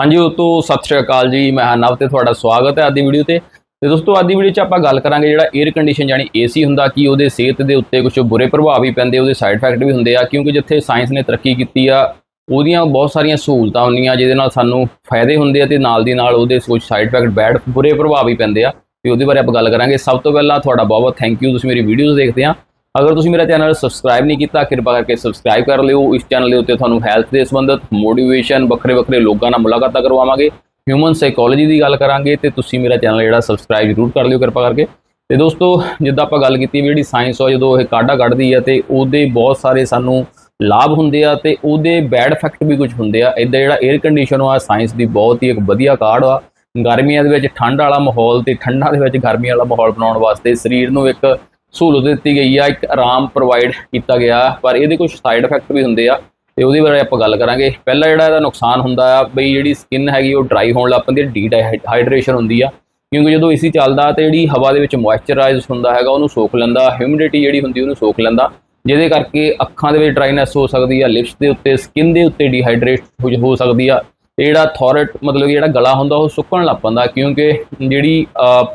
ਹਾਂਜੀ ਉਹ ਤੋਂ ਸਤਿ ਸ਼੍ਰੀ ਅਕਾਲ ਜੀ। ਮੈਂ ਹਾਂ ਨਵ ਤੇ ਤੁਹਾਡਾ ਸਵਾਗਤ ਹੈ ਅੱਜ ਦੀ ਵੀਡੀਓ ਤੇ। ਤੇ ਦੋਸਤੋ, ਅੱਜ ਦੀ ਵੀਡੀਓ 'ਚ ਆਪਾਂ ਗੱਲ ਕਰਾਂਗੇ ਜਿਹੜਾ 에ਅਰ ਕੰਡੀਸ਼ਨ ਯਾਨੀ ਏਸੀ ਹੁੰਦਾ, ਕੀ ਉਹਦੇ ਸਿਹਤ ਦੇ ਉੱਤੇ ਕੁਝ ਬੁਰੇ ਪ੍ਰਭਾਵ ਵੀ ਪੈਂਦੇ, ਉਹਦੇ ਸਾਈਡ ਇਫੈਕਟ ਵੀ ਹੁੰਦੇ ਆ। ਕਿਉਂਕਿ ਜਿੱਥੇ ਸਾਇੰਸ ਨੇ ਤਰੱਕੀ ਕੀਤੀ ਆ, ਉਹਦੀਆਂ ਬਹੁਤ ਸਾਰੀਆਂ ਸਹੂਲਤਾਂ ਹੁੰਦੀਆਂ, ਜਿਹਦੇ ਨਾਲ ਸਾਨੂੰ ਫਾਇਦੇ ਹੁੰਦੇ ਆ ਤੇ ਨਾਲ ਦੀ ਨਾਲ ਉਹਦੇ ਕੁਝ ਸਾਈਡ ਇਫੈਕਟ ਬੈਡ ਬੁਰੇ ਪ੍ਰਭਾਵ ਵੀ ਪੈਂਦੇ ਆ। ਤੇ ਉਹਦੇ ਬਾਰੇ ਆਪਾਂ ਗੱਲ ਕਰਾਂਗੇ। ਸਭ ਤੋਂ ਪਹਿਲਾਂ ਤੁਹਾਡਾ ਬਹੁਤ ਬਹੁਤ ਥੈਂਕ ਯੂ ਤੁਸੀਂ ਮੇਰੀ ਵੀਡੀਓਜ਼ ਦੇਖਦੇ ਆ। ਅਗਰ ਤੁਸੀਂ ਮੇਰਾ ਚੈਨਲ ਸਬਸਕ੍ਰਾਈਬ ਨਹੀਂ ਕੀਤਾ, ਕਿਰਪਾ ਕਰਕੇ ਸਬਸਕ੍ਰਾਈਬ ਕਰ ਲਿਓ। ਇਸ ਚੈਨਲ ਦੇ ਉੱਤੇ ਤੁਹਾਨੂੰ ਹੈਲਥ ਦੇ ਸੰਬੰਧਿਤ ਮੋਟੀਵੇਸ਼ਨ ਵੱਖਰੇ ਵੱਖਰੇ ਲੋਕਾਂ ਨਾਲ ਮੁਲਾਕਾਤਾਂ ਕਰਵਾਵਾਂਗੇ। ਹਿਊਮਨ ਸਾਈਕੋਲੋਜੀ ਦੀ ਗੱਲ ਕਰਾਂਗੇ ਤੇ ਤੁਸੀਂ ਮੇਰਾ ਚੈਨਲ ਜਿਹੜਾ ਸਬਸਕ੍ਰਾਈਬ ਜ਼ਰੂਰ ਕਰ ਲਿਓ ਕਿਰਪਾ ਕਰਕੇ। ਤੇ ਦੋਸਤੋ, ਜਿੱਦਾਂ ਆਪਾਂ ਗੱਲ ਕੀਤੀ ਵੀ ਜਿਹੜੀ ਸਾਇੰਸ ਆ, ਜਦੋਂ ਇਹ ਕਾਢਾ ਕੱਢਦੀ ਆ ਤੇ ਉਹਦੇ ਬਹੁਤ ਸਾਰੇ ਸਾਨੂੰ ਲਾਭ ਹੁੰਦੇ ਆ ਤੇ ਉਹਦੇ ਬੈਡ ਇਫੈਕਟ ਵੀ ਕੁਝ ਹੁੰਦੇ ਆ। ਇਦਾਂ ਜਿਹੜਾ 에ਅਰ ਕੰਡੀਸ਼ਨ ਆ ਸਾਇੰਸ ਦੀ ਬਹੁਤ ਹੀ ਇੱਕ ਵਧੀਆ ਕਾਢ ਆ। ਗਰਮੀਆਂ ਦੇ ਵਿੱਚ ਠੰਡ ਵਾਲਾ ਮਾਹੌਲ ਤੇ ਠੰਡਾਂ ਦੇ ਵਿੱਚ ਗਰਮੀ ਵਾਲਾ ਮਾਹੌਲ ਬਣਾਉਣ ਵਾਸਤੇ ਸਰੀਰ ਨੂੰ ਇੱਕ ਸਹੂਲਤ ਦਿੱਤੀ ਗਈ ਆ, ਇੱਕ ਆਰਾਮ ਪ੍ਰੋਵਾਈਡ ਕੀਤਾ ਗਿਆ, ਪਰ ਇਹਦੇ ਕੁਝ ਸਾਈਡ ਇਫੈਕਟ ਵੀ ਹੁੰਦੇ ਆ, ਤੇ ਉਹਦੇ ਬਾਰੇ ਆਪਾਂ ਗੱਲ ਕਰਾਂਗੇ। ਪਹਿਲਾ ਜਿਹੜਾ ਇਹਦਾ ਨੁਕਸਾਨ ਹੁੰਦਾ ਆ, ਬਈ ਜਿਹੜੀ ਸਕਿਨ ਹੈਗੀ ਉਹ ਡਰਾਈ ਹੋਣ ਲੱਗ ਪੈਂਦੀ ਹੈ ਡੀਹਾਈਡਰੇਸ਼ਨ ਹੁੰਦੀ ਆ, ਕਿਉਂਕਿ ਜਦੋਂ ਏਸੀ ਚੱਲਦਾ ਤੇ ਜਿਹੜੀ ਹਵਾ ਦੇ ਵਿੱਚ ਮੋਇਸਚਰਾਈਜ਼ ਹੁੰਦਾ ਹੈਗਾ, ਉਹਨੂੰ ਸੋਖ ਲੈਂਦਾ ਹਿਊਮਿਡਿਟੀ ਜਿਹੜੀ ਹੁੰਦੀ ਉਹਨੂੰ ਸੋਖ ਲੈਂਦਾ, ਜਿਹਦੇ ਕਰਕੇ ਅੱਖਾਂ ਦੇ ਵਿੱਚ ਡਰਾਈਨੈਸ ਹੋ ਸਕਦੀ ਆ ਲਿਪਸ ਦੇ ਉੱਤੇ ਸਕਿਨ ਦੇ ਉੱਤੇ ਡੀਹਾਈਡਰੇਟ ਹੋ ਸਕਦੀ ਆ ਤੇ ਜਿਹੜਾ ਥੋਰਟ ਮਤਲਬ ਕਿ ਜਿਹੜਾ ਗਲਾ ਹੁੰਦਾ ਉਹ ਸੁੱਕਣ ਲੱਗ ਪੈਂਦਾ, ਕਿਉਂਕਿ ਜਿਹੜੀ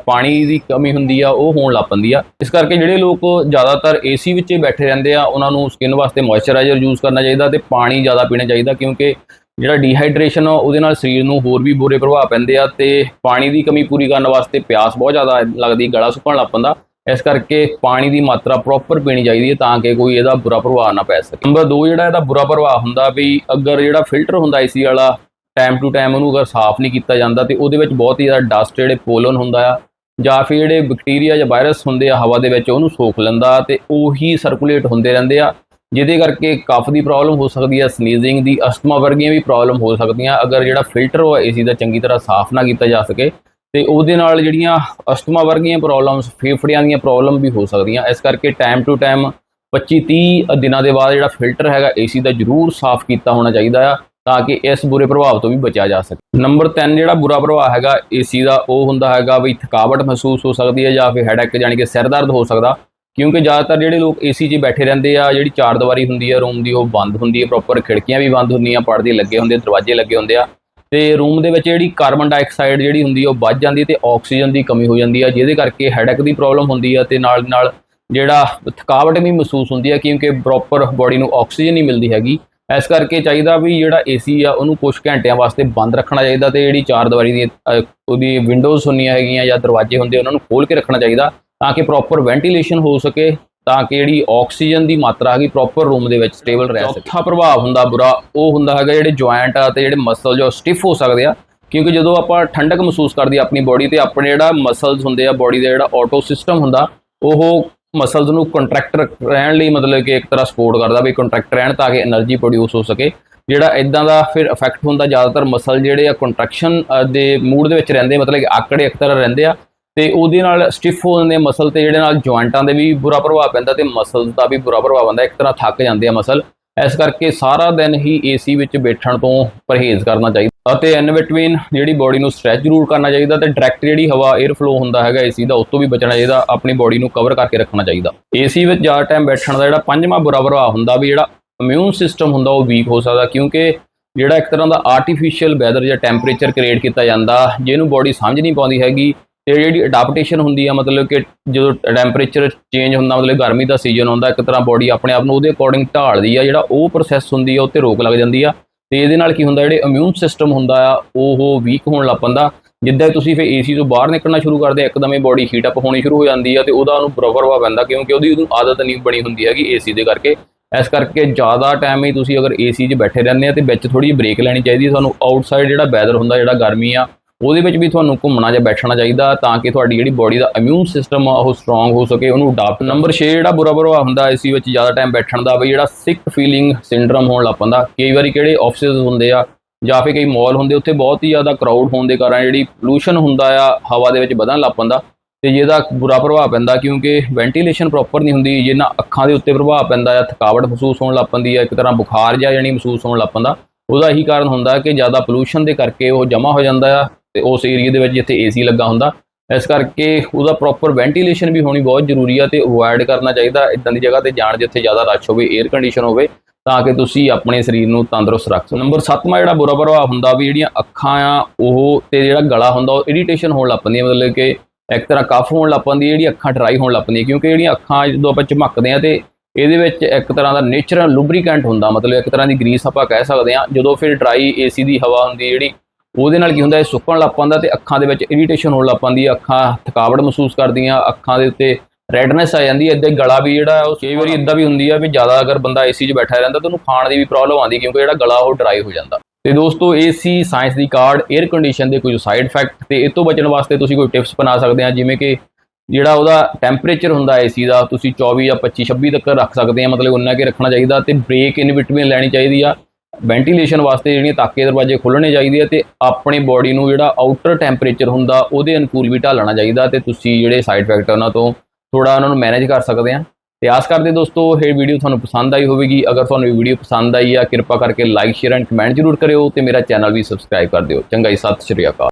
ਪਾਣੀ ਦੀ ਕਮੀ ਹੁੰਦੀ ਆ, ਉਹ ਹੋਣ ਲੱਗ ਪੈਂਦੀ ਆ। ਇਸ ਕਰਕੇ ਜਿਹੜੇ ਲੋਕ ਜ਼ਿਆਦਾਤਰ ਏਸੀ ਵਿੱਚ ਬੈਠੇ ਰਹਿੰਦੇ ਆ, ਉਹਨਾਂ ਨੂੰ ਸਕਿਨ ਵਾਸਤੇ ਮੋਇਸਚਰਾਈਜ਼ਰ ਯੂਜ਼ ਕਰਨਾ ਚਾਹੀਦਾ ਤੇ ਪਾਣੀ ਜ਼ਿਆਦਾ ਪੀਣਾ ਚਾਹੀਦਾ, ਕਿਉਂਕਿ ਜਿਹੜਾ ਡੀਹਾਈਡਰੇਸ਼ਨ ਆ, ਉਹਦੇ ਨਾਲ ਸਰੀਰ ਨੂੰ ਹੋਰ ਵੀ ਬੁਰੇ ਪ੍ਰਭਾਵ ਪੈਂਦੇ ਆ ਤੇ ਪਾਣੀ ਦੀ ਕਮੀ ਪੂਰੀ ਕਰਨ ਵਾਸਤੇ ਪਿਆਸ ਬਹੁਤ ਜ਼ਿਆਦਾ ਲੱਗਦੀ, ਗਲਾ ਸੁੱਕਣ ਲੱਗ ਪੈਂਦਾ। ਇਸ ਕਰਕੇ ਪਾਣੀ ਦੀ ਮਾਤਰਾ ਪ੍ਰੋਪਰ ਪੀਣੀ ਚਾਹੀਦੀ ਹੈ, ਤਾਂ ਕਿ ਕੋਈ ਇਹਦਾ ਬੁਰਾ ਪ੍ਰਭਾਵ ਨਾ ਪੈ ਸਕੇ। ਨੰਬਰ 2 ਜਿਹੜਾ ਇਹਦਾ ਬੁਰਾ ਪ੍ਰਭਾਵ ਹੁੰਦਾ ਵੀ ਅਗਰ ਜਿਹੜਾ ਫਿਲਟਰ ਹੁੰਦਾ ਏਸੀ ਵਾਲਾ ਟਾਈਮ ਟੂ ਟਾਈਮ ਉਹਨੂੰ ਅਗਰ ਸਾਫ਼ ਨਹੀਂ ਕੀਤਾ ਜਾਂਦਾ ਤੇ ਉਹਦੇ ਵਿੱਚ ਬਹੁਤ ਹੀ ਜ਼ਿਆਦਾ ਡਸਟ ਜਿਹੜੇ ਪੋਲਨ ਹੁੰਦਾ ਆ ਜਾਂ ਫਿਰ ਜਿਹੜੇ ਬੈਕਟੀਰੀਆ ਜਾਂ ਵਾਇਰਸ ਹੁੰਦੇ ਆ ਹਵਾ ਦੇ ਵਿੱਚ ਉਹਨੂੰ ਸੋਖ ਲੈਂਦਾ ਤੇ ਉਹੀ ਸਰਕੂਲੇਟ ਹੁੰਦੇ ਰਹਿੰਦੇ ਆ, ਜਿਹਦੇ ਕਰਕੇ ਕਫ ਦੀ ਪ੍ਰੋਬਲਮ ਹੋ ਸਕਦੀ ਹੈ ਸਨੀਜ਼ਿੰਗ ਦੀ ਅਸਥਮਾ ਵਰਗੀਆਂ ਵੀ ਪ੍ਰੋਬਲਮ ਹੋ ਸਕਦੀਆਂ, ਅਗਰ ਜਿਹੜਾ ਫਿਲਟਰ ਉਹ ਏਸੀ ਦਾ ਚੰਗੀ ਤਰ੍ਹਾਂ ਸਾਫ਼ ਨਾ ਕੀਤਾ ਜਾ ਸਕੇ ਤੇ ਉਹਦੇ ਨਾਲ ਜਿਹੜੀਆਂ ਅਸਥਮਾ ਵਰਗੀਆਂ ਪ੍ਰੋਬਲਮਸ ਫੇਫੜਿਆਂ ਦੀਆਂ ਪ੍ਰੋਬਲਮ ਵੀ ਹੋ ਸਕਦੀਆਂ, ਇਸ ਕਰਕੇ ਟਾਈਮ ਟੂ ਟਾਈਮ 25 30 ਦਿਨਾਂ ਦੇ ਬਾਅਦ ਜਿਹੜਾ ਫਿਲਟਰ ਹੈਗਾ ਏਸੀ ਦਾ ਜ਼ਰੂਰ ਸਾਫ਼ ਕੀਤਾ ਹੋਣਾ ਚਾਹੀਦਾ ਆ। ਤਾਂ ਕਿ ਇਸ ਬੁਰੇ ਪ੍ਰਭਾਵ ਤੋਂ ਵੀ ਬਚਿਆ ਜਾ ਸਕੇ। ਨੰਬਰ 3 ਜਿਹੜਾ ਬੁਰਾ ਪ੍ਰਭਾਵ ਹੈਗਾ ਏਸੀ ਦਾ ਉਹ ਹੁੰਦਾ ਹੈਗਾ ਵੀ ਥਕਾਵਟ ਮਹਿਸੂਸ ਹੋ ਸਕਦੀ ਹੈ ਜਾਂ ਫਿਰ ਹੈਡੇਕ ਯਾਨੀ ਕਿ ਸਿਰ ਦਰਦ ਹੋ ਸਕਦਾ, ਕਿਉਂਕਿ ਜ਼ਿਆਦਾਤਰ ਜਿਹੜੇ ਲੋਕ ਏਸੀ 'ਚ ਬੈਠੇ ਰਹਿੰਦੇ ਆ, ਜਿਹੜੀ ਚਾਰ ਦੀਵਾਰੀ ਹੁੰਦੀ ਆ ਰੂਮ ਦੀ ਉਹ ਬੰਦ ਹੁੰਦੀ ਹੈ ਪ੍ਰੋਪਰ ਖਿੜਕੀਆਂ ਵੀ ਬੰਦ ਹੁੰਦੀਆਂ, ਪਰਦੇ ਲੱਗੇ ਹੁੰਦੇ, ਦਰਵਾਜ਼ੇ ਲੱਗੇ ਹੁੰਦੇ ਆ। ਤੇ ਰੂਮ ਦੇ ਵਿੱਚ ਜਿਹੜੀ ਕਾਰਬਨ ਡਾਈਆਕਸਾਈਡ ਜਿਹੜੀ ਹੁੰਦੀ ਹੈ ਉਹ ਵੱਧ ਜਾਂਦੀ ਹੈ ਤੇ ਆਕਸੀਜਨ ਦੀ ਕਮੀ ਹੋ ਜਾਂਦੀ ਆ, ਜਿਹਦੇ ਕਰਕੇ ਹੈਡੇਕ ਦੀ ਪ੍ਰੋਬਲਮ ਹੁੰਦੀ ਆ ਤੇ ਨਾਲ ਨਾਲ ਜਿਹੜਾ ਥਕਾਵਟ ਵੀ ਮਹਿਸੂਸ ਹੁੰਦੀ ਹੈ ਕਿਉਂਕਿ ਪ੍ਰੋਪਰ ਬਾਡੀ ਨੂੰ ਆਕਸੀਜਨ ਨਹੀਂ ਮਿਲਦੀ ਹੈਗੀ। ਇਸ ਕਰਕੇ ਚਾਹੀਦਾ ਵੀ ਜਿਹੜਾ ਏਸੀ ਆ, ਉਹਨੂੰ ਕੁਝ ਘੰਟਿਆਂ ਵਾਸਤੇ ਬੰਦ ਰੱਖਣਾ ਚਾਹੀਦਾ ਤੇ ਜਿਹੜੀ ਚਾਰ ਦੀਵਾਰੀ ਦੀ ਉਹਦੀ ਵਿੰਡੋਜ਼ ਹੁੰਦੀਆਂ ਹੈਗੀਆਂ ਜਾਂ ਦਰਵਾਜ਼ੇ ਹੁੰਦੇ, ਉਹਨਾਂ ਨੂੰ ਖੋਲ ਕੇ ਰੱਖਣਾ ਚਾਹੀਦਾ ਤਾਂ ਕਿ ਪ੍ਰੋਪਰ ਵੈਂਟੀਲੇਸ਼ਨ ਹੋ ਸਕੇ, ਤਾਂ ਕਿ ਜਿਹੜੀ ਆਕਸੀਜਨ ਦੀ ਮਾਤਰਾ ਹੈਗੀ ਪ੍ਰੋਪਰ ਰੂਮ ਦੇ ਵਿੱਚ ਸਟੇਬਲ ਰਹਿ ਸਕੇ। ਚੌਥਾ ਪ੍ਰਭਾਵ ਹੁੰਦਾ ਬੁਰਾ, ਉਹ ਹੁੰਦਾ ਹੈਗਾ ਜਿਹੜੇ ਜੁਆਇੰਟ ਆ ਤੇ ਜਿਹੜੇ ਮਸਲ ਜੋ ਸਟਿਫ ਹੋ ਸਕਦੇ ਆ, ਕਿਉਂਕਿ ਜਦੋਂ ਆਪਾਂ ਠੰਡਕ ਮਹਿਸੂਸ ਕਰਦੀ ਆਪਣੀ ਬਾਡੀ ਤੇ, ਆਪਣੇ ਜਿਹੜਾ ਮਸਲਸ ਹੁੰਦੇ ਆ ਬਾਡੀ ਦਾ ਜਿਹੜਾ ਆਟੋ ਸਿਸਟਮ ਹੁੰਦਾ, ਉਹ ਮਸਲਸ ਨੂੰ ਕੰਟਰੈਕਟਰ ਰਹਿਣ ਲਈ ਮਤਲਬ ਕਿ ਇੱਕ ਤਰ੍ਹਾਂ ਸਪੋਰਟ ਕਰਦਾ ਵੀ ਕੰਟਰੈਕਟ ਰਹਿਣ ਤਾਂ ਕਿ એનર્ਜੀ ਪ੍ਰੋਡਿਊਸ ਹੋ ਸਕੇ। ਜਿਹੜਾ ਇਦਾਂ ਦਾ ਫਿਰ ਇਫੈਕਟ ਹੁੰਦਾ ਜ਼ਿਆਦਾਤਰ ਮਸਲ ਜਿਹੜੇ ਆ ਕੰਟਰੈਕਸ਼ਨ ਦੇ ਮੂਡ ਦੇ ਵਿੱਚ ਰਹਿੰਦੇ, ਮਤਲਬ ਕਿ ਆਕੜੇ ਇੱਕ ਤਰ੍ਹਾਂ ਰਹਿੰਦੇ ਆ ਤੇ ਉਹਦੇ ਨਾਲ ਸਟਿਫ ਹੋ ਜਾਂਦੇ ਮਸਲ ਤੇ, ਜਿਹੜੇ ਨਾਲ ਜੁਆਇੰਟਾਂ ਦੇ ਵੀ ਬੁਰਾ ਪ੍ਰਭਾਵ ਪੈਂਦਾ ਤੇ ਮਸਲਸ ਦਾ ਵੀ ਬੁਰਾ ਪ੍ਰਭਾਵ ਪੈਂਦਾ ਇੱਕ ਤਰ੍ਹਾਂ ਥੱਕ ਜਾਂਦੇ ਆ ਮਸਲ ਇਸ ਕਰਕੇ ਸਾਰਾ ਦਿਨ ਹੀ ਏਸੀ ਵਿੱਚ ਬੈਠਣ ਤੋਂ ਪਰਹੇਜ਼ ਕਰਨਾ ਚਾਹੀਦਾ। ਅਤੇ ਇਨ ਬਿਟਵੀਨ ਜਿਹੜੀ ਬਾਡੀ ਨੂੰ ਸਟ੍ਰੈਚ ਜ਼ਰੂਰ ਕਰਨਾ ਚਾਹੀਦਾ ਤੇ ਡਾਇਰੈਕਟ ਜਿਹੜੀ ਹਵਾ 에ਅਰ ਫਲੋ ਹੁੰਦਾ ਹੈਗਾ ਏਸੀ ਦਾ, ਉਸ ਤੋਂ ਵੀ ਬਚਣਾ ਚਾਹੀਦਾ, ਆਪਣੀ ਬਾਡੀ ਨੂੰ ਕਵਰ ਕਰਕੇ ਰੱਖਣਾ ਚਾਹੀਦਾ। ਏਸੀ ਵਿੱਚ ਜ਼ਿਆਦਾ ਟਾਈਮ ਬੈਠਣ ਦਾ ਜਿਹੜਾ ਪੰਜਵਾਂ ਬੁਰਾ ਪ੍ਰਭਾਵ ਹੁੰਦਾ ਵੀ ਜਿਹੜਾ ਇਮਿਊਨ ਸਿਸਟਮ ਹੁੰਦਾ ਉਹ ਵੀਕ ਹੋ ਸਕਦਾ, ਕਿਉਂਕਿ ਜਿਹੜਾ ਇੱਕ ਤਰ੍ਹਾਂ ਦਾ ਆਰਟੀਫੀਸ਼ੀਅਲ ਵੈਦਰ ਜਾਂ ਟੈਂਪਰੇਚਰ ਕ੍ਰੀਏਟ ਕੀਤਾ ਜਾਂਦਾ, ਜਿਹਨੂੰ ਬਾਡੀ ਸਮਝ ਨਹੀਂ ਪਾਉਂਦੀ ਹੈਗੀ ਤੇ ਜਿਹੜੀ ਅਡਾਪਟੇਸ਼ਨ ਹੁੰਦੀ ਆ ਮਤਲਬ ਕਿ ਜਦੋਂ ਟੈਂਪਰੇਚਰ ਚੇਂਜ ਹੁੰਦਾ ਮਤਲਬ ਗਰਮੀ ਦਾ ਸੀਜ਼ਨ ਹੁੰਦਾ ਇੱਕ ਤਰ੍ਹਾਂ ਬਾਡੀ ਆਪਣੇ ਆਪ ਨੂੰ ਉਹਦੇ ਅਕੋਰਡਿੰਗ ਢਾਲਦੀ ਆ ਜਿਹੜਾ ਉਹ ਪ੍ਰੋਸੈਸ ਹੁੰਦੀ ਆ ਉੱਤੇ ਰੋਕ ਲੱਗ ਜਾਂਦੀ ਆ। ਤੇ ਇਹਦੇ ਨਾਲ ਕੀ ਹੁੰਦਾ ਜਿਹੜੇ ਇਮਿਊਨ ਸਿਸਟਮ ਹੁੰਦਾ ਆ ਉਹ ਵੀਕ ਹੋਣ ਲੱਗ ਪੈਂਦਾ। ਜਿੱਦਾਂ ਹੀ ਤੁਸੀਂ ਫਿਰ ਏਸੀ ਤੋਂ ਬਾਹਰ ਨਿਕਲਣਾ ਸ਼ੁਰੂ ਕਰਦੇ ਆ, ਇੱਕਦਮ ਹੀ ਬਾਡੀ ਹੀਟ ਅਪ ਹੋਣੀ ਸ਼ੁਰੂ ਹੋ ਜਾਂਦੀ ਆ ਤੇ ਉਹਦਾ ਉਹਨੂੰ ਬਰਾਬਰ ਪ੍ਰਭਾਵ ਪੈਂਦਾ ਕਿਉਂਕਿ ਉਹਦੀ ਉਹਨੂੰ ਆਦਤ ਨਹੀਂ ਬਣੀ ਹੁੰਦੀ ਹੈਗੀ ਏਸੀ ਦੇ ਕਰਕੇ। ਇਸ ਕਰਕੇ ਜ਼ਿਆਦਾ ਟਾਈਮ ਹੀ ਤੁਸੀਂ ਅਗਰ ਏਸੀ 'ਚ ਬੈਠੇ ਰਹਿੰਦੇ ਆ ਤੇ ਵਿੱਚ ਥੋੜੀ ਜਿਹੀ ਬ੍ਰੇਕ ਲੈਣੀ ਚਾਹੀਦੀ ਹੈ ਤੁਹਾਨੂੰ ਆਊਟਸਾਈਡ ਜਿਹੜਾ ਵੈਦਰ ਹੁੰਦਾ ਜਿਹੜਾ ਗਰਮੀ ਆ ਉਹਦੇ ਵਿੱਚ ਵੀ ਤੁਹਾਨੂੰ ਘੁੰਮਣਾ ਜਾਂ ਬੈਠਣਾ ਚਾਹੀਦਾ ਤਾਂ ਕਿ ਤੁਹਾਡੀ ਜਿਹੜੀ ਬਾਡੀ ਦਾ ਇਮਿਊਨ ਸਿਸਟਮ ਆ, ਉਹ ਸਟਰੋਂਗ ਹੋ ਸਕੇ। ਉਹਨੂੰ ਅਡਾਪਟ ਨੰਬਰ 6 ਜਿਹੜਾ ਬੁਰਾ ਪ੍ਰਭਾਵ ਹੁੰਦਾ ਇਸ ਵਿੱਚ ਜ਼ਿਆਦਾ ਟਾਈਮ ਬੈਠਣ ਦਾ, ਵੀ ਜਿਹੜਾ ਸਿਕ ਫੀਲਿੰਗ ਸਿੰਡਰਮ ਹੋਣ ਲੱਗ ਪੈਂਦਾ। ਕਈ ਵਾਰੀ ਕਿਹੜੇ ਆਫਿਸਿਸ ਹੁੰਦੇ ਆ ਜਾਂ ਫਿਰ ਕਈ ਮਾਲ ਹੁੰਦੇ, ਉੱਥੇ ਬਹੁਤ ਹੀ ਜ਼ਿਆਦਾ ਕਰਾਊਡ ਹੋਣ ਦੇ ਕਾਰਨ ਜਿਹੜੀ ਪੋਲੂਸ਼ਨ ਹੁੰਦਾ ਆ, ਹਵਾ ਦੇ ਵਿੱਚ ਵਧਣ ਲੱਗ ਪੈਂਦਾ ਤੇ ਜਿਹਦਾ ਬੁਰਾ ਪ੍ਰਭਾਵ ਪੈਂਦਾ ਕਿਉਂਕਿ ਵੈਂਟੀਲੇਸ਼ਨ ਪ੍ਰੋਪਰ ਨਹੀਂ ਹੁੰਦੀ, ਜਿਹਨਾਂ ਅੱਖਾਂ ਦੇ ਉੱਤੇ ਪ੍ਰਭਾਵ ਪੈਂਦਾ ਆ, ਥਕਾਵਟ ਮਹਿਸੂਸ ਹੋਣ ਲੱਗ ਪੈਂਦੀ ਆ, ਇੱਕ ਤਰ੍ਹਾਂ ਬੁਖਾਰ ਜਿਹਾ ਜਾਨੀ ਮਹਿਸੂਸ ਹੋਣ ਲੱਗ ਪੈਂਦਾ। ਉਹਦਾ ਇਹੀ ਕਾਰਨ ਹੁੰਦਾ ਕਿ ਜ਼ਿਆਦਾ ਪੋਲੂਸ਼ਨ ਦੇ ਕਰਕੇ ਉਹ ਜਮ੍ਹਾਂ ਹੋ ਜਾਂਦਾ ਆ ਤੇ ਉਸ ਏਰੀਆ ਦੇ ਵਿੱਚ ਜਿੱਥੇ ਏਸੀ ਲੱਗਾ ਹੁੰਦਾ, ਇਸ ਕਰਕੇ ਉਹਦਾ ਪ੍ਰੋਪਰ ਵੈਂਟੀਲੇਸ਼ਨ ਵੀ ਹੋਣੀ ਬਹੁਤ ਜ਼ਰੂਰੀ ਆ ਤੇ ਅਵੋਇਡ ਕਰਨਾ ਚਾਹੀਦਾ ਇਦਾਂ ਦੀ ਜਗ੍ਹਾ ਤੇ ਜਾਣ ਜਿੱਥੇ ਜ਼ਿਆਦਾ ਰਸ਼ ਹੋਵੇ 에ਅਰ ਕੰਡੀਸ਼ਨ ਹੋਵੇ, ਤਾਂ ਕਿ ਤੁਸੀਂ ਆਪਣੇ ਸਰੀਰ ਨੂੰ ਤੰਦਰੁਸਤ ਰੱਖ ਸਕੋ। ਨੰਬਰ 7ਵਾਂ ਜਿਹੜਾ ਬੁਰਾ ਪ੍ਰਭਾਵ ਹੁੰਦਾ ਵੀ ਜਿਹੜੀਆਂ ਅੱਖਾਂ ਆ, ਉਹ ਤੇ ਜਿਹੜਾ ਗਲਾ ਹੁੰਦਾ, ਉਹ ਇਰੀਟੇਸ਼ਨ ਹੋਣ ਲੱਗ ਪੈਂਦੀ ਹੈ ਮਤਲਬ ਕਿ ਇੱਕ ਤਰ੍ਹਾਂ ਕਫ ਹੋਣ ਲੱਗ ਪੈਂਦੀ ਹੈ ਜਿਹੜੀ ਅੱਖਾਂ ਡਰਾਈ ਹੋਣ ਲੱਗ ਪੈਂਦੀਆਂ, ਕਿਉਂਕਿ ਜਿਹੜੀਆਂ ਅੱਖਾਂ ਜਦੋਂ ਆਪਾਂ ਝਮਕਦੇ ਆ ਤੇ ਇਹਦੇ ਵਿੱਚ ਇੱਕ ਤਰ੍ਹਾਂ ਦਾ ਨੇਚਰਲ ਲੁਬਰੀਕੈਂਟ ਹੁੰਦਾ, ਮਤਲਬ ਇੱਕ ਤਰ੍ਹਾਂ ਦੀ ਗਰੀਸ ਆਪਾਂ ਕਹਿ ਸਕਦੇ ਹਾਂ ਜਦੋਂ ਫਿਰ ਡਰਾਈ ਏਸੀ ਦੀ ਹਵਾ ਹੁੰਦੀ, ਜਿਹੜੀ ਉਹਦੇ ਨਾਲ ਕੀ ਹੁੰਦਾ, ਇਹ ਸੁੱਕਣ ਲੱਗ ਪੈਂਦਾ ਤੇ ਅੱਖਾਂ ਦੇ ਵਿੱਚ ਇਰੀਟੇਸ਼ਨ ਹੋਣ ਲੱਗ ਪੈਂਦੀ ਹੈ ਅੱਖਾਂ ਥਕਾਵਟ ਮਹਿਸੂਸ ਕਰਦੀਆਂ, ਅੱਖਾਂ ਦੇ ਉੱਤੇ ਰੈਡਨੈਸ ਆ ਜਾਂਦੀ ਹੈ ਇੱਦਾਂ ਗਲਾ ਵੀ ਜਿਹੜਾ ਉਹ ਕਈ ਵਾਰੀ ਇਦਾਂ ਵੀ ਹੁੰਦੀ ਆ ਵੀ ਜ਼ਿਆਦਾ ਅਗਰ ਬੰਦਾ ਏਸੀ 'ਚ ਬੈਠਾ ਰਹਿੰਦਾ ਤਾਂ ਉਹਨੂੰ ਖਾਣ ਦੀ ਵੀ ਪ੍ਰੋਬਲਮ ਆਉਂਦੀ, ਕਿਉਂਕਿ ਜਿਹੜਾ ਗਲਾ ਉਹ ਡਰਾਈ ਹੋ ਜਾਂਦਾ। ਤੇ ਦੋਸਤੋ ਏਸੀ ਸਾਇੰਸ ਦੀ ਕਾਰਡ 에ਅਰ ਕੰਡੀਸ਼ਨ ਦੇ ਕੁਝ ਸਾਈਡ ਇਫੈਕਟ ਤੇ ਇਹ ਤੋਂ ਬਚਣ ਵਾਸਤੇ ਤੁਸੀਂ ਕੋਈ ਟਿਪਸ ਬਣਾ ਸਕਦੇ ਆ, ਜਿਵੇਂ ਕਿ ਜਿਹੜਾ ਉਹਦਾ ਟੈਂਪਰੇਚਰ ਹੁੰਦਾ ਏਸੀ ਦਾ, ਤੁਸੀਂ 24 ਜਾਂ 25 26 ਤੱਕ ਰੱਖ ਸਕਦੇ ਆ, ਮਤਲਬ ਉਨਾ ਕੇ ਰੱਖਣਾ ਚਾਹੀਦਾ ਤੇ ਬ੍ਰੇਕ ਇਨ ਬਿਟਵੀਨ ਲੈਣੀ ਚਾਹੀਦੀ ਆ। ਵੈਂਟੀਲੇਸ਼ਨ ਵਾਸਤੇ ਜਿਹੜੀਆਂ ਤਾਕੇ ਦਰਵਾਜ਼ੇ ਖੋਲਣੇ ਚਾਹੀਦੇ ਆ ਤੇ ਆਪਣੇ ਬੋਡੀ ਨੂੰ ਜਿਹੜਾ ਆਊਟਰ ਟੈਂਪਰੇਚਰ ਹੁੰਦਾ, ਉਹਦੇ ਅਨੁਕੂਲ ਵੀ ਢਾਲਣਾ ਚਾਹੀਦਾ ਤੇ ਤੁਸੀਂ ਜਿਹੜੇ ਸਾਈਡ ਇਫੈਕਟ ਉਹਨਾਂ ਤੋਂ ਥੋੜਾ ਉਹਨਾਂ ਨੂੰ ਮੈਨੇਜ ਕਰ ਸਕਦੇ ਆ। ਤੇ ਆਸ ਕਰਦੇ ਦੋਸਤੋ, ਇਹ ਵੀਡੀਓ ਤੁਹਾਨੂੰ ਪਸੰਦ ਆਈ ਹੋਵੇਗੀ। ਅਗਰ ਤੁਹਾਨੂੰ ਇਹ ਵੀਡੀਓ ਪਸੰਦ ਆਈ ਆ, ਕਿਰਪਾ ਕਰਕੇ ਲਾਈਕ ਸ਼ੇਅਰ ਐਂਡ ਕਮੈਂਟ ਜ਼ਰੂਰ ਕਰਿਓ ਤੇ ਮੇਰਾ ਚੈਨਲ ਵੀ ਸਬਸਕ੍ਰਾਈਬ ਕਰ ਦਿਓ। ਚੰਗਾ ਜੀ, ਸਤਿ ਸ਼੍ਰੀ ਅਕਾਲ।